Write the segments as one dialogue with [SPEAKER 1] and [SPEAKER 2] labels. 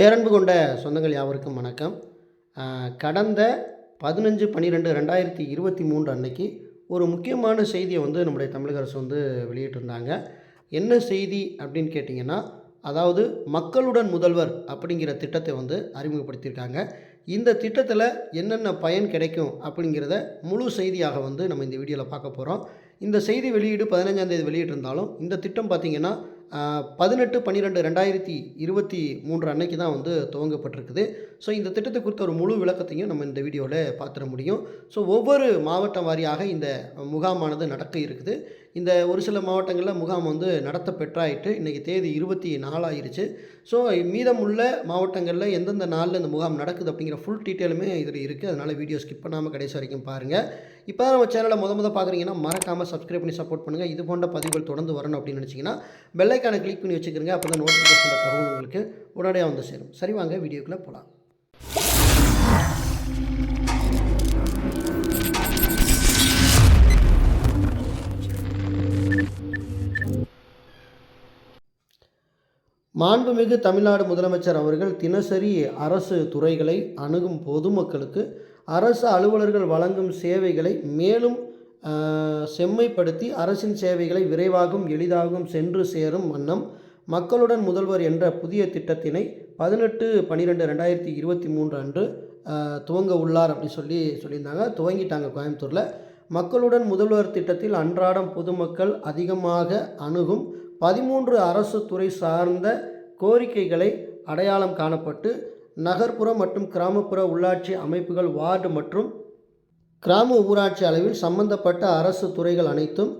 [SPEAKER 1] பேரன்பு கொண்ட சொந்தங்கள் யாவருக்கும் வணக்கம். கடந்த பதினஞ்சு பன்னிரெண்டு ரெண்டாயிரத்தி இருபத்தி மூன்று அன்னைக்கு ஒரு முக்கியமான செய்தியை வந்து நம்முடைய தமிழக அரசு வந்து வெளியிட்டிருந்தாங்க. என்ன செய்தி அப்படின்னு கேட்டிங்கன்னா அதாவது மக்களுடன் முதல்வர் அப்படிங்கிற திட்டத்தை வந்து அறிமுகப்படுத்தியிருக்காங்க. இந்த திட்டத்தில் என்னென்ன பயன் கிடைக்கும் அப்படிங்கிறத முழு செய்தியாக வந்து நம்ம இந்த வீடியோவில் பார்க்க போகிறோம் இந்த செய்தி வெளியீடு பதினஞ்சாந்தேதி வெளியிட்டிருந்தாலும் இந்த திட்டம் பார்த்திங்கன்னா பதினெட்டு பன்னிரெண்டு ரெண்டாயிரத்தி இருபத்தி மூன்று அன்னைக்கு தான் வந்து துவங்கப்பட்டிருக்குது. ஸோ இந்த திட்டத்தை குறித்த ஒரு முழு விளக்கத்தையும் நம்ம இந்த வீடியோவில் பார்த்துட முடியும். ஸோ ஒவ்வொரு மாவட்டம் வாரியாக இந்த முகாமானது நடக்க இருக்குது. இந்த ஒரு சில மாவட்டங்களில் முகாம் வந்து நடத்த பெற்றாயிட்டு இன்றைக்கி தேதி இருபத்தி நாலாயிருச்சு. ஸோ மீதமுள்ள மாவட்டங்களில் எந்தெந்த நாளில் இந்த முகாம் நடக்குது அப்படிங்கிற ஃபுல் டீட்டெயிலுமே இதில் இருக்குது அதனால் வீடியோ ஸ்கிப் பண்ணாமல் கடைசி வரைக்கும் பாருங்கள் இப்போ தான் நம்ம சேனலை முத முத பார்க்குறீங்கன்னா மறக்காமல் சப்ஸ்கிரைப் பண்ணி சப்போர்ட் பண்ணுங்கள் இது போன்ற பதிவுகள் தொடர்ந்து வரணும் அப்படின்னு நினச்சிங்கன்னா பெல்லைக்கான கிளிக் பண்ணி வச்சுக்கிறங்க. அப்போ தான் நோட்டிஃபிகேஷன் தகவல் உங்களுக்கு உடனடியாக வந்து சேரும். சரி வாங்க வீடியோக்குள்ளே போகலாம் மாண்புமிகு தமிழ்நாடு முதலமைச்சர் அவர்கள் தினசரி அரசு துறைகளை அணுகும் பொதுமக்களுக்கு அரசு அலுவலர்கள் வழங்கும் சேவைகளை மேலும் செம்மைப்படுத்தி அரசின் சேவைகளை விரைவாகவும் எளிதாகவும் சென்று சேரும் வண்ணம் மக்களுடன் முதல்வர் என்ற புதிய திட்டத்தினை பதினெட்டு பன்னிரெண்டு ரெண்டாயிரத்தி இருபத்தி மூன்று அன்று துவங்க உள்ளார் அப்படி சொல்லி சொல்லியிருந்தாங்க. துவங்கிட்டாங்க கோயம்புத்தூரில். மக்களுடன் முதல்வர் திட்டத்தில் அன்றாடம் பொதுமக்கள் அதிகமாக அணுகும் பதிமூன்று அரசு துறை சார்ந்த கோரிக்கைகளை அடையாளம் காணப்பட்டு நகர்ப்புற மற்றும் கிராமப்புற உள்ளாட்சி அமைப்புகள் வார்டு மற்றும் கிராம ஊராட்சி அளவில் சம்பந்தப்பட்ட அரசு துறைகள் அனைத்தும்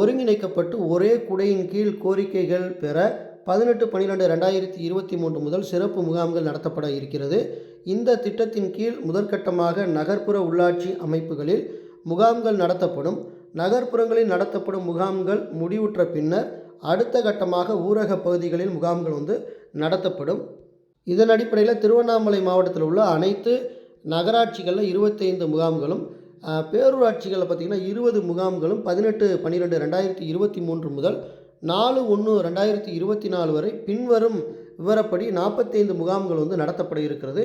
[SPEAKER 1] ஒருங்கிணைக்கப்பட்டு ஒரே குடையின் கீழ் கோரிக்கைகள் பெற பதினெட்டு பன்னிரெண்டு ரெண்டாயிரத்தி இருபத்தி மூன்று முதல் சிறப்பு முகாம்கள் நடத்தப்பட இருக்கிறது. இந்த திட்டத்தின் கீழ் முதற்கட்டமாக நகர்ப்புற உள்ளாட்சி அமைப்புகளில் முகாம்கள் நடத்தப்படும். நகர்ப்புறங்களில் நடத்தப்படும் முகாம்கள் முடிவுற்ற பின்னர் அடுத்த கட்டமாக ஊரக பகுதிகளில் முகாம்கள் வந்து நடத்தப்படும். இதன் அடிப்படையில் திருவண்ணாமலை மாவட்டத்தில் உள்ள அனைத்து நகராட்சிகளில் இருபத்தைந்து முகாம்களும் பேரூராட்சிகளில் பார்த்திங்கன்னா இருபது முகாம்களும் பதினெட்டு பன்னிரெண்டு ரெண்டாயிரத்தி இருபத்தி மூன்று முதல் நாலு ஒன்று ரெண்டாயிரத்தி இருபத்தி நாலு வரை பின்வரும் விவரப்படி நாற்பத்தைந்து முகாம்கள் வந்து நடத்தப்பட இருக்கிறது.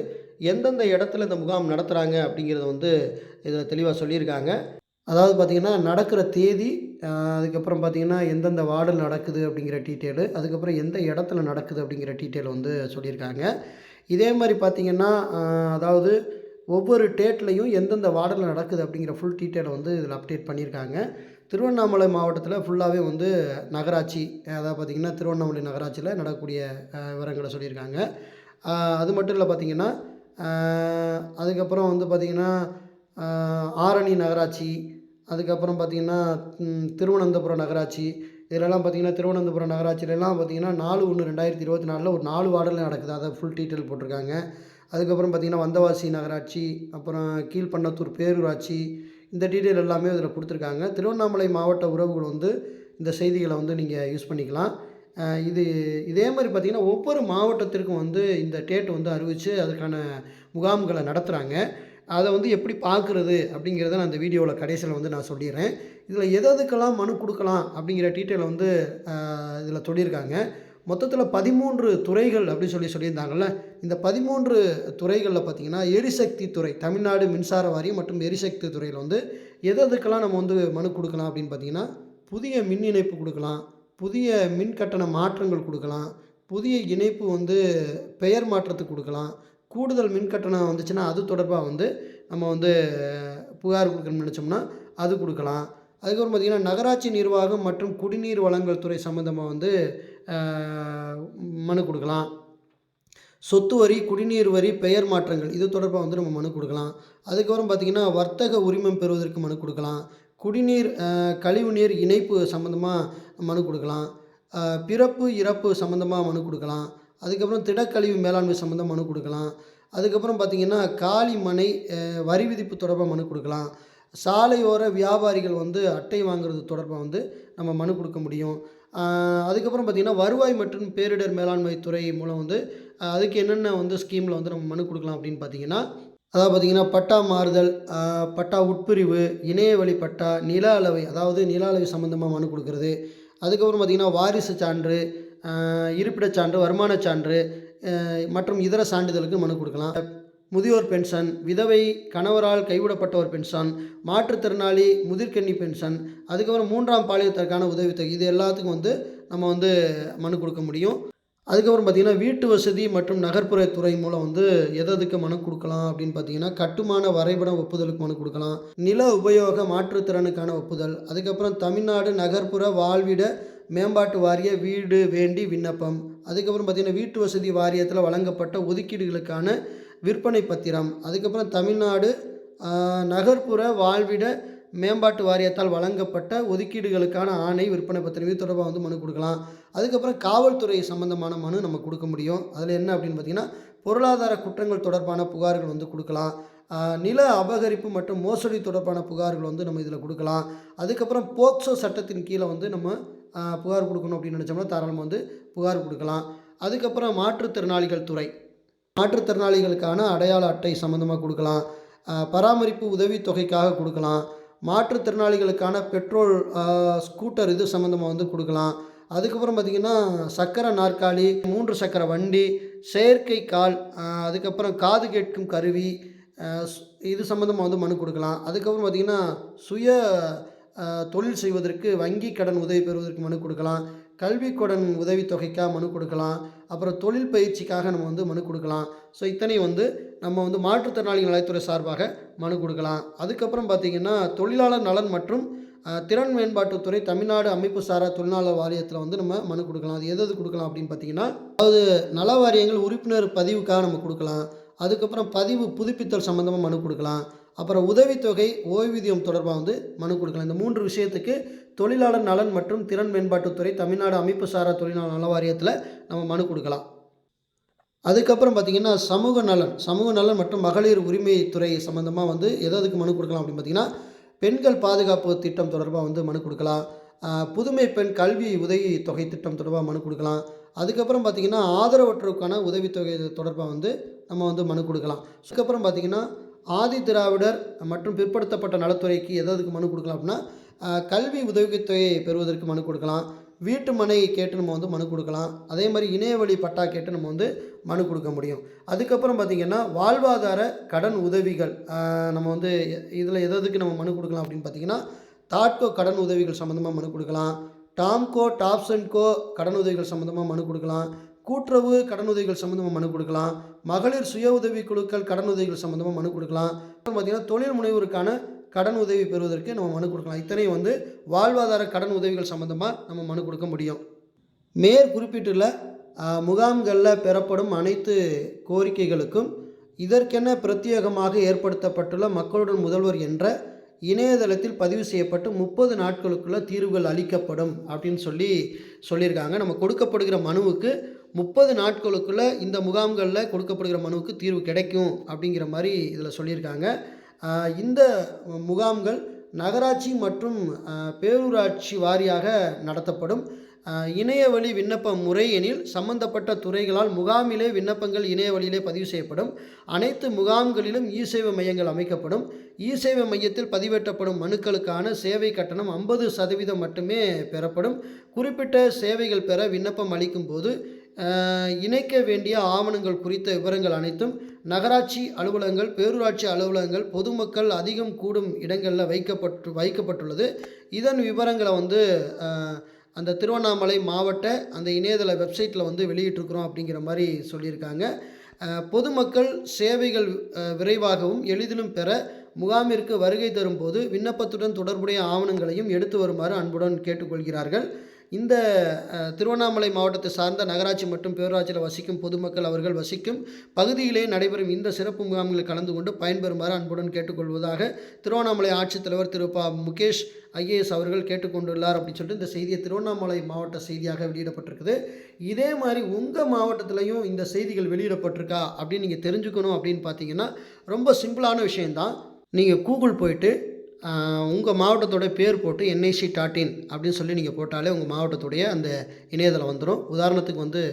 [SPEAKER 1] எந்தெந்த இடத்துல இந்த முகாம் நடத்துகிறாங்க அப்படிங்கிறத வந்து இதில் தெளிவாக சொல்லியிருக்காங்க. அதாவது பார்த்திங்கன்னா நடக்கிற தேதி அதுக்கப்புறம் பார்த்திங்கன்னா எந்தெந்த வார்டில் நடக்குது அப்படிங்கிற டீட்டெயிலு அதுக்கப்புறம் எந்த இடத்துல நடக்குது அப்படிங்கிற டீட்டெயில் வந்து சொல்லியிருக்காங்க. இதே மாதிரி பார்த்திங்கன்னா அதாவது ஒவ்வொரு டேட்லையும் எந்தெந்த வார்டில் நடக்குது அப்படிங்கிற ஃபுல் டீட்டெயிலை வந்து இதில் அப்டேட் பண்ணியிருக்காங்க. திருவண்ணாமலை மாவட்டத்தில் ஃபுல்லாகவே வந்து நகராட்சி அதாவது பார்த்திங்கன்னா திருவண்ணாமலை நகராட்சியில் நடக்கக்கூடிய விவரங்களை சொல்லியிருக்காங்க. அது மட்டும் இல்லை பார்த்திங்கன்னா அதுக்கப்புறம் வந்து பார்த்திங்கன்னா ஆரணி நகராட்சி அதுக்கப்புறம் பார்த்திங்கன்னா திருவனந்தபுரம் நகராட்சி. இதிலெல்லாம் பார்த்திங்கன்னா திருவனந்தபுரம் நகராட்சியிலலாம் பார்த்திங்கன்னா நாலு ஒன்று ரெண்டாயிரத்தி இருபத்தி நாலில் ஒரு நாலு வார்டில் நடக்குது. அதை ஃபுல் டீட்டெயில் போட்டிருக்காங்க. அதுக்கப்புறம் பார்த்திங்கன்னா வந்தவாசி நகராட்சி அப்புறம் கீழ்பண்ணத்தூர் பேரூராட்சி இந்த டீட்டெயில் எல்லாமே இதில் கொடுத்துருக்காங்க. திருவண்ணாமலை மாவட்ட உறவுகள் வந்து இந்த செய்திகளை வந்து நீங்கள் யூஸ் பண்ணிக்கலாம். இது இதே மாதிரி பார்த்திங்கன்னா ஒவ்வொரு மாவட்டத்திற்கும் வந்து இந்த டேட் வந்து அறிவித்து அதுக்கான முகாம்களை நடத்துகிறாங்க அதை வந்து எப்படி பார்க்குறது அப்படிங்கிறத நான் அந்த வீடியோவில் கடைசியில் வந்து நான் சொல்லிடுறேன். இதில் எதுக்கெல்லாம் மனு கொடுக்கலாம் அப்படிங்கிற டீட்டெயில் வந்து இதில் சொல்லியிருக்காங்க. மொத்தத்தில் பதிமூன்று துறைகள் அப்படின்னு சொல்லி சொல்லியிருந்தாங்கள்ல இந்த பதிமூன்று துறைகளில் பார்த்திங்கன்னா எரிசக்தி துறை தமிழ்நாடு மின்சார வாரியம் மற்றும் எரிசக்தி துறையில் வந்து எது எதுக்கெல்லாம் நம்ம வந்து மனு கொடுக்கலாம் அப்படின்னு பார்த்திங்கன்னா புதிய மின் இணைப்பு கொடுக்கலாம் புதிய மின் கட்டண மாற்றங்கள் கொடுக்கலாம் புதிய இணைப்பு வந்து பெயர் மாற்றத்துக்கு கொடுக்கலாம் கூடுதல் மின் கட்டணம் வந்துச்சுன்னா அது தொடர்பாக வந்து நம்ம வந்து புகார் கொடுக்கணும்னு நினச்சோம்னா அது கொடுக்கலாம். அதுக்கப்புறம் பார்த்திங்கன்னா நகராட்சி நிர்வாகம் மற்றும் குடிநீர் வழங்கல் துறை சம்மந்தமாக வந்து மனு கொடுக்கலாம். சொத்து வரி குடிநீர் வரி பெயர் மாற்றங்கள் இது தொடர்பாக வந்து நம்ம மனு கொடுக்கலாம். அதுக்கப்புறம் பார்த்திங்கன்னா வர்த்தக உரிமம் பெறுவதற்கு மனு கொடுக்கலாம். குடிநீர் கழிவுநீர் இணைப்பு சம்மந்தமாக மனு கொடுக்கலாம். பிறப்பு இறப்பு சம்மந்தமாக மனு கொடுக்கலாம். அதுக்கப்புறம் திடக்கழிவு மேலாண்மை சம்மந்தம் மனு கொடுக்கலாம். அதுக்கப்புறம் பார்த்திங்கன்னா காலி மனை வரி விதிப்பு தொடர்பாக மனு கொடுக்கலாம். சாலையோர வியாபாரிகள் வந்து அட்டை வாங்குறது தொடர்பாக வந்து நம்ம மனு கொடுக்க முடியும். அதுக்கப்புறம் பார்த்திங்கன்னா வருவாய் மற்றும் பேரிடர் மேலாண்மை துறை மூலம் வந்து அதுக்கு என்னென்ன வந்து ஸ்கீமில் வந்து நம்ம மனு கொடுக்கலாம் அப்படின்னு பார்த்தீங்கன்னா அதாவது பார்த்திங்கன்னா பட்டா மாறுதல் பட்டா உட்பிரிவு இணையவழி பட்டா நில அளவை அதாவது நில அளவை சம்மந்தமாக மனு கொடுக்கறது. அதுக்கப்புறம் பார்த்திங்கன்னா வாரிசு சான்று இருப்பிடச் சான்று வருமானச் சான்று மற்றும் இதர சான்றிதழுக்கு மனு கொடுக்கலாம். முதியோர் பென்ஷன் விதவை கணவரால் கைவிடப்பட்டோர் பென்ஷன் மாற்றுத்திறனாளி முதிர்கண்ணி பென்ஷன் அதுக்கப்புறம் மூன்றாம் பாலியத்திற்கான உதவித்தொகை இது எல்லாத்துக்கும் வந்து நம்ம வந்து மனு கொடுக்க முடியும். அதுக்கப்புறம் பார்த்திங்கன்னா வீட்டு வசதி மற்றும் நகர்ப்புற துறை மூலம் வந்து எததுக்கு மனு கொடுக்கலாம் அப்படின்னு பார்த்தீங்கன்னா கட்டுமான வரைபடம் ஒப்புதலுக்கு மனு கொடுக்கலாம். நில உபயோக மாற்றுத்திறனுக்கான ஒப்புதல் அதுக்கப்புறம் தமிழ்நாடு நகர்ப்புற வாழ்விட மேம்பாட்டு வாரிய வீடு வேண்டி விண்ணப்பம். அதுக்கப்புறம் பார்த்திங்கன்னா வீட்டு வசதி வாரியத்தில் வழங்கப்பட்ட ஒதுக்கீடுகளுக்கான விற்பனை பத்திரம். அதுக்கப்புறம் தமிழ்நாடு நகர்ப்புற வாழ்விட மேம்பாட்டு வாரியத்தால் வழங்கப்பட்ட ஒதுக்கீடுகளுக்கான ஆணை விற்பனை பத்திரம். இது தொடர்பாக வந்து மனு கொடுக்கலாம். அதுக்கப்புறம் காவல்துறை சம்பந்தமான மனு நம்ம கொடுக்க முடியும். அதில் என்ன அப்படின்னு பார்த்தீங்கன்னா பொருளாதார குற்றங்கள் தொடர்பான புகார்கள் வந்து கொடுக்கலாம். நில அபகரிப்பு மற்றும் மோசடி தொடர்பான புகார்கள் வந்து நம்ம இதில் கொடுக்கலாம். அதுக்கப்புறம் போக்சோ சட்டத்தின் கீழே வந்து நம்ம புகார் கொடுக்கணும் அப்படின்னு நினச்சோம்னா தாராளமாக வந்து புகார் கொடுக்கலாம். அதுக்கப்புறம் மாற்றுத்திறனாளிகள் துறை. மாற்றுத்திறனாளிகளுக்கான அடையாள அட்டை சம்மந்தமாக கொடுக்கலாம். பராமரிப்பு உதவித்தொகைக்காக கொடுக்கலாம். மாற்றுத்திறனாளிகளுக்கான பெட்ரோல் ஸ்கூட்டர் இது சம்மந்தமாக வந்து கொடுக்கலாம். அதுக்கப்புறம் பார்த்திங்கன்னா சக்கர நாற்காலி மூன்று சக்கர வண்டி செயற்கை கால் அதுக்கப்புறம் காது கேட்கும் கருவி இது சம்மந்தமாக வந்து மனு கொடுக்கலாம். அதுக்கப்புறம் பார்த்திங்கன்னா சுய தொழில் செய்வதற்கு வங்கி கடன் உதவி பெறுவதற்கு மனு கொடுக்கலாம். கல்வி கடன் உதவித்தொகைக்காக மனு கொடுக்கலாம். அப்புறம் தொழில் பயிற்சிக்காக நம்ம வந்து மனு கொடுக்கலாம். ஸோ இத்தனையும் வந்து நம்ம வந்து மாற்றுத்திறனாளிகள் நலத்துறை சார்பாக மனு கொடுக்கலாம். அதுக்கப்புறம் பார்த்திங்கன்னா தொழிலாளர் நலன் மற்றும் திறன் மேம்பாட்டுத்துறை தமிழ்நாடு அமைப்பு சாரா தொழிலாளர் வாரியத்தில் வந்து நம்ம மனு கொடுக்கலாம். அது எது எது கொடுக்கலாம் அப்படின்னு பார்த்தீங்கன்னா அதாவது நல வாரியங்கள் உறுப்பினர் பதிவுக்காக நம்ம கொடுக்கலாம். அதுக்கப்புறம் பதிவு புதுப்பித்தல் சம்மந்தமாக மனு கொடுக்கலாம். அப்புறம் உதவித்தொகை ஓய்வூதியம் தொடர்பாக வந்து மனு கொடுக்கலாம். இந்த மூன்று விஷயத்துக்கு தொழிலாளர் நலன் மற்றும் திறன் மேம்பாட்டுத்துறை தமிழ்நாடு அமைப்பு சாரா தொழிலாளர் நல வாரியத்தில் நம்ம மனு கொடுக்கலாம். அதுக்கப்புறம் பார்த்திங்கன்னா சமூக நலன் சமூக நலன் மற்றும் மகளிர் உரிமைத்துறை சம்மந்தமாக வந்து எதுக்கு மனு கொடுக்கலாம் அப்படின்னு பார்த்தீங்கன்னா பெண்கள் பாதுகாப்பு திட்டம் தொடர்பாக வந்து மனு கொடுக்கலாம். புதுமை பெண் கல்வி உதவி தொகை திட்டம் தொடர்பாக மனு கொடுக்கலாம். அதுக்கப்புறம் பார்த்திங்கன்னா ஆதரவற்றோருக்கான உதவித்தொகை தொடர்பாக வந்து நம்ம வந்து மனு கொடுக்கலாம். அதுக்கப்புறம் பார்த்திங்கன்னா ஆதி திராவிடர் மற்றும் பிற்படுத்தப்பட்ட நலத்துறைக்கு எதற்கு மனு கொடுக்கலாம் அப்படின்னா கல்வி உதவித்தொகையை பெறுவதற்கு மனு கொடுக்கலாம். வீட்டு மனை கேட்டு நம்ம வந்து மனு கொடுக்கலாம். அதே மாதிரி இணையவழி பட்டா கேட்டு நம்ம வந்து மனு கொடுக்க முடியும். அதுக்கப்புறம் பார்த்திங்கன்னா வாழ்வாதார கடன் உதவிகள் நம்ம வந்து இதில் எதுக்கு நம்ம மனு கொடுக்கலாம் அப்படின்னு பார்த்தீங்கன்னா தாட்கோ கடன் உதவிகள் சம்மந்தமாக மனு கொடுக்கலாம். டாம்கோ டாப்ஸன்கோ கடன் உதவிகள் சம்மந்தமாக மனு கொடுக்கலாம். கூட்டுறவு கடன் உதவிகள் சம்மந்தமாக மனு கொடுக்கலாம். மகளிர் சுய உதவி குழுக்கள் கடன் உதவிகள் சம்மந்தமாக மனு கொடுக்கலாம். அப்புறம் பார்த்திங்கன்னா தொழில் முனைவோருக்கான கடன் உதவி பெறுவதற்கு நம்ம மனு கொடுக்கலாம். இத்தனையும் வந்து வாழ்வாதார கடன் உதவிகள் சம்மந்தமாக நம்ம மனு கொடுக்க முடியும். மேற் குறிப்பிட்டுள்ள முகாம்களில் பெறப்படும் அனைத்து கோரிக்கைகளுக்கும் இதற்கென பிரத்யேகமாக ஏற்படுத்தப்பட்டுள்ள மக்களுடன் முதல்வர் என்ற இணையதளத்தில் பதிவு செய்யப்பட்டு முப்பது நாட்களுக்குள்ள தீர்வுகள் அளிக்கப்படும் அப்படின்னு சொல்லி சொல்லியிருக்காங்க. நம்ம கொடுக்கப்படுகிற மனுவுக்கு முப்பது நாட்களுக்குள்ள இந்த முகாம்களில் கொடுக்கப்படுகிற மனுவுக்கு தீர்வு கிடைக்கும் அப்படிங்கிற மாதிரி இதில் சொல்லியிருக்காங்க. இந்த முகாம்கள் நகராட்சி மற்றும் பேரூராட்சி வாரியாக நடத்தப்படும். இணையவழி விண்ணப்ப முறை எனில் சம்பந்தப்பட்ட துறைகளால் முகாமிலே விண்ணப்பங்கள் இணைய வழியிலே பதிவு செய்யப்படும். அனைத்து முகாம்களிலும் இ சேவை மையங்கள் அமைக்கப்படும். இ சேவை மையத்தில் பதிவேற்றப்படும் மனுக்களுக்கான சேவை கட்டணம் ஐம்பது சதவீதம் மட்டுமே பெறப்படும். குறிப்பிட்ட சேவைகள் பெற விண்ணப்பம் அளிக்கும் போது இணைக்க வேண்டிய ஆவணங்கள் குறித்த விவரங்கள் அனைத்தும் நகராட்சி அலுவலகங்கள் பேரூராட்சி அலுவலகங்கள் பொதுமக்கள் அதிகம் கூடும் இடங்களில் வைக்கப்பட்டு வைக்கப்பட்டுள்ளது. இதன் விவரங்களை வந்து அந்த திருவண்ணாமலை மாவட்ட அந்த இணையதள வெப்சைட்டில் வந்து வெளியிட்டிருக்கிறோம் அப்படிங்கிற மாதிரி சொல்லியிருக்காங்க. பொதுமக்கள் சேவைகள் விரைவாகவும் எளிதிலும் பெற முகாமிற்கு வருகை தரும்போது விண்ணப்பத்துடன் தொடர்புடைய ஆவணங்களையும் எடுத்து வருமாறு அன்புடன் கேட்டுக்கொள்கிறார்கள். இந்த திருவண்ணாமலை மாவட்டத்தை சார்ந்த நகராட்சி மற்றும் பேரூராட்சியில் வசிக்கும் பொதுமக்கள் அவர்கள் வசிக்கும் பகுதியிலே நடைபெறும் இந்த சிறப்பு முகாம்களில் கலந்து கொண்டு பயன்பெறுமாறு அன்புடன் கேட்டுக்கொள்வதாக திருவண்ணாமலை ஆட்சித்தலைவர் திரு. ப. முகேஷ் ஐஏஎஸ் அவர்கள் கேட்டுக்கொண்டுள்ளார் அப்படின்னு சொல்லிட்டு இந்த செய்தியை திருவண்ணாமலை மாவட்ட செய்தியாக வெளியிடப்பட்டிருக்குது. இதே மாதிரி உங்கள் மாவட்டத்திலையும் இந்த செய்திகள் வெளியிடப்பட்டிருக்கா அப்படின்னு நீங்கள் தெரிஞ்சுக்கணும் அப்படின்னு பார்த்தீங்கன்னா ரொம்ப சிம்பிளான விஷயந்தான் நீங்கள் கூகுள் போயிட்டு உங்கள் மாவட்டத்தோட பேர் போட்டு என்ஐசி டாட் இன் அப்படின்னு சொல்லி நீங்கள் போட்டாலே உங்கள் மாவட்டத்துடைய அந்த இணையதளம் வந்துடும் உதாரணத்துக்கு வந்து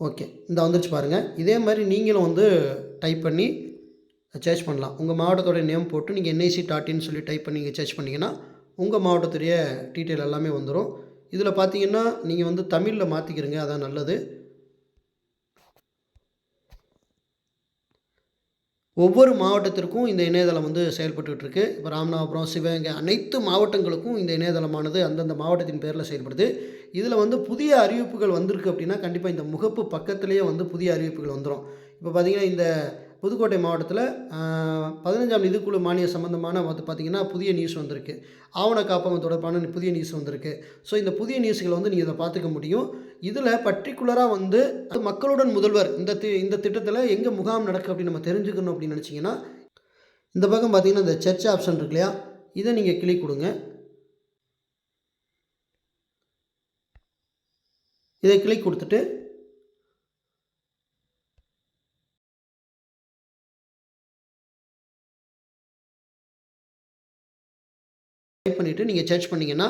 [SPEAKER 1] ஓகே இந்த வந்துருச்சு பாருங்கள் இதே மாதிரி நீங்களும் வந்து டைப் பண்ணி சர்ச் பண்ணலாம். உங்கள் மாவட்டத்தோட நேம் போட்டு நீங்கள் என்ஐசி டாட் இன் சொல்லி டைப் பண்ணி நீங்கள் சர்ச் பண்ணிங்கன்னா உங்கள் மாவட்டத்துடைய டீட்டெயில் எல்லாமே வந்துடும் இதில் பார்த்தீங்கன்னா நீங்கள் வந்து தமிழில் மாற்றிக்கிறீங்க அதான் நல்லது. ஒவ்வொரு மாவட்டத்திற்கும் இந்த இணையதளம் வந்து செயல்பட்டுருக்கு இப்போ ராமநாதபுரம் சிவகங்கை அனைத்து மாவட்டங்களுக்கும் இந்த இணையதளமானது அந்தந்த மாவட்டத்தின் பேரில் செயல்படுது. இதில் வந்து புதிய அறிவிப்புகள் வந்திருக்கு அப்படின்னா கண்டிப்பாக இந்த முகப்பு பக்கத்துலேயே வந்து புதிய அறிவிப்புகள் வந்துடும் இப்போ பார்த்தீங்கன்னா இந்த புதுக்கோட்டை மாவட்டத்தில் பதினஞ்சாம் நிதிக்குழு மானிய சம்மந்தமான வந்து பார்த்திங்கன்னா புதிய நியூஸ் வந்திருக்கு. ஆவண காப்பகம் தொடர்பான புதிய நியூஸ் வந்திருக்கு. ஸோ இந்த புதிய நியூஸ்களை வந்து நீங்கள் இதை பார்த்துக்க முடியும். இதில் பர்டிகுலராக வந்து மக்களுடன் முதல்வர் இந்த தி இந்த திட்டத்தில் எங்கே முகாம் நடக்கு அப்படின்னு நம்ம தெரிஞ்சுக்கணும் அப்படின்னு நினச்சிங்கன்னா இந்த பக்கம் பார்த்தீங்கன்னா இந்த சர்ச் ஆப்ஷன் இருக்கு இல்லையா? இதை நீங்கள் கிளிக் கொடுங்க. இதை கிளிக் கொடுத்துட்டு டைப் பண்ணிவிட்டு நீங்கள் சர்ச் பண்ணிங்கன்னா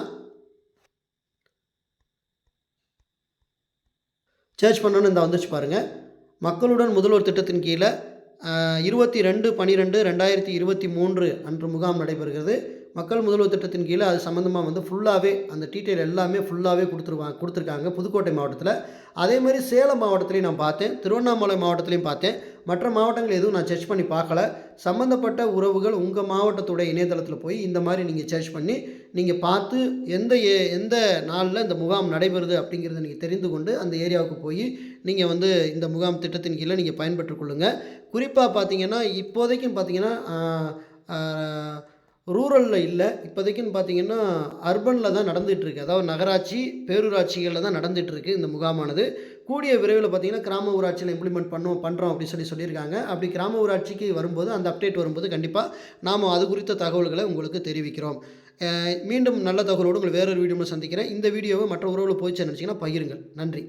[SPEAKER 1] சர்ச் பண்ணோன்னு இந்த வந்துச்சு பாருங்கள் மக்களுடன் முதல்வர் திட்டத்தின் கீழே இருபத்தி ரெண்டு பன்னிரெண்டு ரெண்டாயிரத்தி இருபத்தி மூன்று அன்று முகாம் நடைபெறுகிறது. மக்கள் முதல்வர் திட்டத்தின் கீழே அது சம்மந்தமாக வந்து ஃபுல்லாகவே அந்த டீட்டெயில் எல்லாமே ஃபுல்லாகவே கொடுத்துருவாங்க கொடுத்துருக்காங்க புதுக்கோட்டை மாவட்டத்தில். அதே மாதிரி சேலம் மாவட்டத்திலையும் நான் பார்த்தேன் திருவண்ணாமலை மாவட்டத்திலையும் பார்த்தேன். மற்ற மாவட்டங்கள் எதுவும் நான் சர்ச் பண்ணி பார்க்கல. சம்மந்தப்பட்ட உறவுகள் உங்கள் மாவட்டத்துடைய இணையதளத்தில் போய் இந்த மாதிரி நீங்கள் சர்ச் பண்ணி நீங்கள் பார்த்து எந்த ஏ எந்த நாளில் இந்த முகாம் நடைபெறுது அப்படிங்கிறத நீங்கள் தெரிந்து கொண்டு அந்த ஏரியாவுக்கு போய் நீங்கள் வந்து இந்த முகாம் திட்டத்தின் கீழே நீங்கள் பயன்பெற்றுக் கொள்ளுங்கள் குறிப்பாக பார்த்தீங்கன்னா இப்போதைக்கும் பார்த்தீங்கன்னா ரூரலில் இல்லை. இப்போதைக்குன்னு பார்த்தீங்கன்னா அர்பனில் தான் நடந்துகிட்ருக்கு அதாவது நகராட்சி பேரூராட்சிகளில் தான் நடந்துகிட்ருக்கு இந்த முகாமானது. கூடிய விரைவில் பார்த்தீங்கன்னா கிராம ஊராட்சியில் இம்ப்ளிமெண்ட் பண்ணுவோம் பண்ணுறோம் அப்படின்னு சொல்லி சொல்லியிருக்காங்க. அப்படி கிராம ஊராட்சிக்கு வரும்போது அந்த அப்டேட் வரும்போது கண்டிப்பாக நாம் அது குறித்த தகவல்களை உங்களுக்கு தெரிவிக்கிறோம். மீண்டும் நல்ல தகவலோடு உங்கள் வேறொரு வீடியோவில் சந்திக்கிறேன். இந்த வீடியோவை மற்ற உறவுகளை போய் நினச்சிங்கன்னா பகிருங்கள். நன்றி.